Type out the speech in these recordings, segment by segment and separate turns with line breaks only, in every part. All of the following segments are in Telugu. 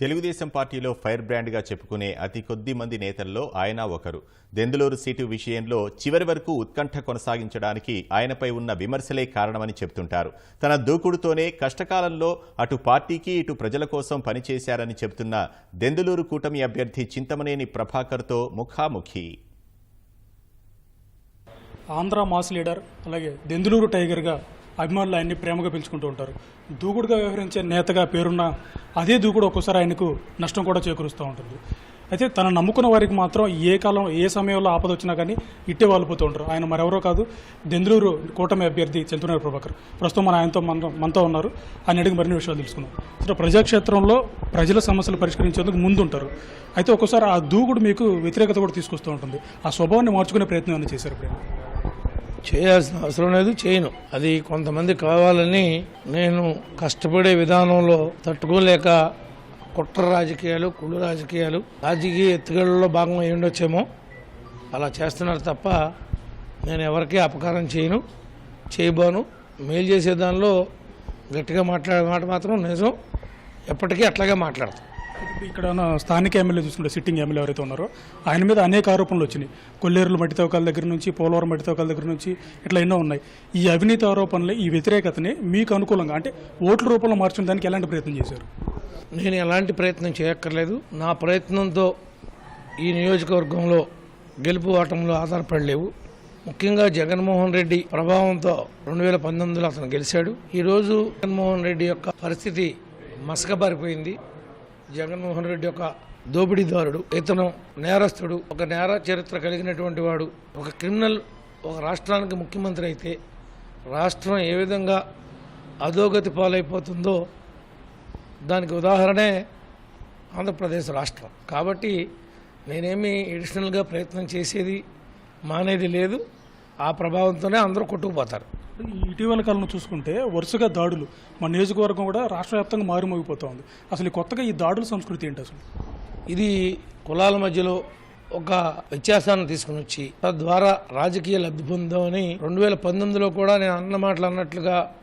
తెలుగుదేశం పార్టీలో ఫైర్ బ్రాండ్గా చెప్పుకునే అతి కొద్ది మంది నేతల్లో ఆయన ఒకరు. దెందులూరు సీటు విషయంలో చివరి వరకు ఉత్కంఠ కొనసాగించడానికి ఆయనపై ఉన్న విమర్శలే కారణమని చెబుతుంటారు. తన దూకుడుతోనే కష్టకాలంలో అటు పార్టీకి ఇటు ప్రజల కోసం పనిచేశారని చెబుతున్న దెందులూరు కూటమి అభ్యర్థి చింతమనేని ప్రభాకర్తో ముఖాముఖి.
ఆంధ్ర మాస్ లీడర్ అలాగే దెందులూరు టైగర్గా అభిమానులు ఆయన్ని ప్రేమగా పిలుచుకుంటూ ఉంటారు. దూకుడుగా వ్యవహరించే నేతగా పేరున్న అదే దూకుడు ఒక్కోసారి ఆయనకు నష్టం కూడా చేకూరుస్తూ ఉంటుంది. అయితే తన నమ్ముకున్న వారికి మాత్రం ఏ కాలం ఏ సమయంలో ఆపద వచ్చినా కానీ ఇట్టే వాలిపోతూ ఉంటారు. ఆయన మరెవరో కాదు దెందులూరు కూటమి అభ్యర్థి చెంతున్నారు ప్రభాకర్. ప్రస్తుతం మన ఆయనతో మన మనతో ఉన్నారు. ఆయన అడిగి మరిన్ని విషయాలు తెలుసుకున్నాం సో ప్రజాక్షేత్రంలో ప్రజల సమస్యలు పరిష్కరించేందుకు ముందు ఉంటారు అయితే ఒక్కోసారి ఆ దూకుడు మీకు వ్యతిరేకత కూడా తీసుకొస్తూ ఉంటుంది. ఆ స్వభావాన్ని మార్చుకునే ప్రయత్నం ఏమైనా చేశారు ఇప్పుడు
చేయాల్సిన అవసరం లేదు చేయను. అది కొంతమంది కావాలని నేను కష్టపడే విధానంలో తట్టుకోలేక కుట్ర రాజకీయాలు కుళ్ళు రాజకీయాలు రాజకీయ ఎత్తుగడలో భాగం అయ్యుండొచ్చేమో అలా చేస్తున్నారు తప్ప నేను ఎవరికీ అపకారం చేయను చేయబోను. మేలు చేసే దానిలో గట్టిగా మాట్లాడే మాట మాత్రం నిజం. ఎప్పటికీ అట్లాగే మాట్లాడతాను.
ఇక్కడ స్థానిక ఎమ్మెల్యే చూసుకుంటే సిట్టింగ్ ఎమ్మెల్యే ఎవరైతే ఉన్నారో ఆయన మీద అనేక ఆరోపణలు వచ్చినాయి. కొల్లేరులు మట్టి తవ్వకాల దగ్గర నుంచి పోలవరం మట్టి తవ్వకాల దగ్గర నుంచి ఇట్లా ఎన్నో ఉన్నాయి. ఈ అవినీతి ఆరోపణలు ఈ వ్యతిరేకతని మీకు అనుకూలంగా అంటే ఓట్ల రూపంలో మార్చడానికి ఎలాంటి ప్రయత్నం చేశారు?
నేను ఎలాంటి ప్రయత్నం చేయక్కర్లేదు. నా ప్రయత్నంతో ఈ నియోజకవర్గంలో గెలుపు ఓటంలో ఆధారపడలేవు. ముఖ్యంగా జగన్మోహన్ రెడ్డి ప్రభావంతో రెండు వేల పంతొమ్మిదిలో అతను గెలిచాడు. ఈరోజు జగన్మోహన్ రెడ్డి యొక్క పరిస్థితి మసకబారిపోయింది. జగన్మోహన్ రెడ్డి యొక్క దోపిడీదారుడు ఇతను నేరస్తుడు ఒక నేర చరిత్ర కలిగినటువంటి వాడు ఒక క్రిమినల్ ఒక రాష్ట్రానికి ముఖ్యమంత్రి అయితే రాష్ట్రం ఏ విధంగా అధోగతి పాలైపోతుందో దానికి ఉదాహరణే ఆంధ్రప్రదేశ్ రాష్ట్రం. కాబట్టి నేనేమి ఎడిషనల్గా ప్రయత్నం చేసేది మానేది లేదు. ఆ ప్రభావంతోనే అందరూ కొట్టుకుపోతారు.
ఇటీవల కాలంలో చూసుకుంటే వరుసగా దాడులు. మన నియోజకవర్గం కూడా రాష్ట్ర వ్యాప్తంగా మారుమోగిపోతూ ఉంది. అసలు కొత్తగా ఈ దాడుల సంస్కృతి ఏంటి అసలు?
ఇది కులాల మధ్యలో ఒక వ్యత్యాసాన్ని తీసుకుని వచ్చి తద్వారా రాజకీయ లబ్ధి పొందామని రెండు వేల పంతొమ్మిదిలో కూడా నేను అన్న మాటలు అన్నట్లుగా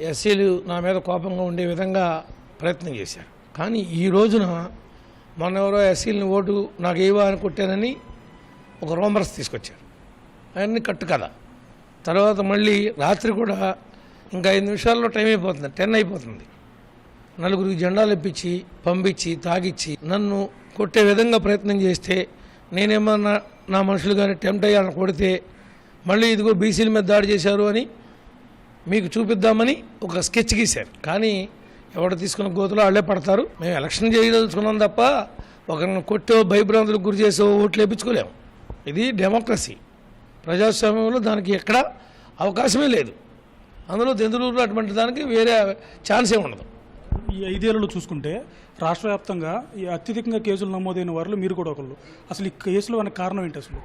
ఎస్సీలు నా మీద కోపంగా ఉండే విధంగా ప్రయత్నం చేశారు. కానీ ఈ రోజున మన ఎవరో ఎస్సీలని ఓటు నాకు ఏవో అని కొట్టానని ఒక రోమర్స్ తీసుకొచ్చారు. అవన్నీ కట్టు కదా తర్వాత మళ్ళీ రాత్రి కూడా ఇంకా ఐదు నిమిషాల్లో టైం అయిపోతుంది టెన్ అయిపోతుంది. నలుగురికి జెండాలు ఇప్పించి పంపించి తాగిచ్చి నన్ను కొట్టే విధంగా ప్రయత్నం చేస్తే నేనేమన్నా నా మనుషులు కానీ టెంప్ట్ అయ్యాలని కొడితే మళ్ళీ ఇదిగో బీసీల మీద దాడి చేశారు అని మీకు చూపిద్దామని ఒక స్కెచ్ గీశారు. కానీ ఎవడు తీసుకున్న గోతులో వాళ్ళే పడతారు. మేము ఎలక్షన్ చేయదలుచుకున్నాం తప్ప ఒకరిని కొట్టో భయభ్రాంతులకు గురి చేసో ఓట్లు వేయించుకోలేము. ఇది డెమోక్రసీ. ప్రజాస్వామ్యంలో దానికి ఎక్కడ అవకాశమే లేదు. అందులో దెందులూరులో అటువంటి దానికి వేరే ఛాన్సే ఉండదు.
ఈ ఐదేళ్ళలో చూసుకుంటే రాష్ట్ర వ్యాప్తంగా ఈ అత్యధికంగా కేసులు నమోదైన వారిలో మీరు కూడా ఒకళ్ళు. అసలు ఈ కేసులు అనే కారణం ఏంటి అసలు?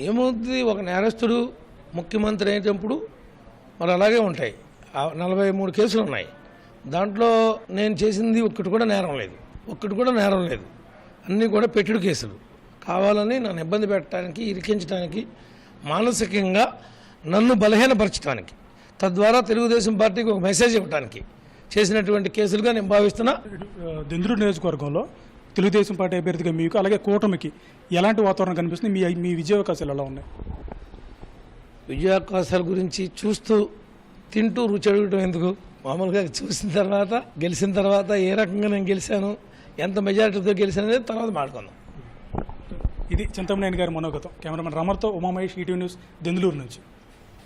ఏమవుతుంది ఒక నేరస్తుడు ముఖ్యమంత్రి అయినప్పుడు మరి అలాగే ఉంటాయి. నలభై మూడు కేసులు ఉన్నాయి. దాంట్లో నేను చేసింది ఒక్కటి కూడా నేరం లేదు. ఒక్కటి కూడా నేరం లేదు. అన్నీ కూడా పెట్టుడు కేసులు. కావాలని నన్ను ఇబ్బంది పెట్టడానికి ఇరికించడానికి మానసికంగా నన్ను బలహీనపరచడానికి తద్వారా తెలుగుదేశం పార్టీకి ఒక మెసేజ్ ఇవ్వడానికి చేసినటువంటి కేసులుగా నేను భావిస్తున్నా.
దెందులూరు నియోజకవర్గంలో తెలుగుదేశం పార్టీ అభ్యర్థిగా మీకు అలాగే కూటమికి ఎలాంటి వాతావరణం కనిపిస్తుంది? మీ మీ విజయావకాశాలు ఎలా ఉన్నాయి?
విజయావకాశాల గురించి చూస్తూ తింటూ రుచి అడగటం ఎందుకు? మామూలుగా చూసిన తర్వాత గెలిచిన తర్వాత ఏ రకంగా నేను గెలిచాను ఎంత మెజారిటీతో గెలిచాను అనేది తర్వాత మాట్లాడుకుందాం.
ఇది చింతమనేని గారి మనోగతం. కెమెరామెన్ రమర్తో ఉమామహేష్ ఈటీవీ న్యూస్ దెందులూరు నుంచి.